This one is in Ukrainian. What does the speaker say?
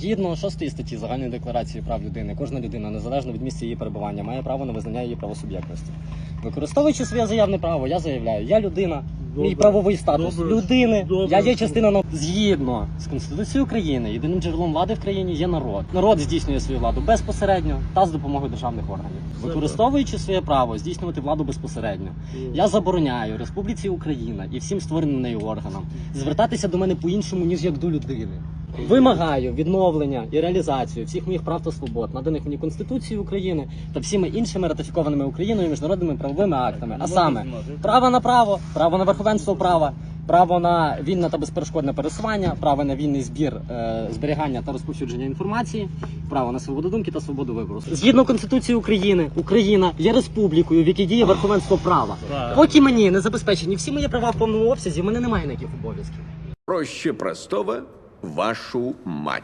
Згідно 6 статті Загальної декларації прав людини, кожна людина, незалежно від місця її перебування, має право на визнання її правосуб'єктності. Використовуючи своє заявне право, я заявляю, я людина, мій правовий статус Добре. людини. Добре. Я є частина на- згідно з Конституцією України. Єдиним джерелом влади в країні є народ. Народ здійснює свою владу безпосередньо та з допомогою державних органів. Використовуючи своє право здійснювати владу безпосередньо, я забороняю Республіці Україна і всім створеним нею органам звертатися до мене по-іншому, ніж як до людини. Вимагаю відновлення і реалізацію всіх моїх прав та свобод, наданих мені Конституцією України та всіми іншими ратифікованими Україною міжнародними правовими актами. А саме право на право, право на верховенство права, право на вільне та безперешкодне пересування, право на вільний збір, е, зберігання та розповсюдження інформації, право на свободу думки та свободу вибору. Згідно Конституції України, Україна є республікою, в якій діє верховенство права. Поки мені не забезпечені всі мої права в повному обсязі, в мене немає ніяких обов'язків. Проще простого – вашу мать.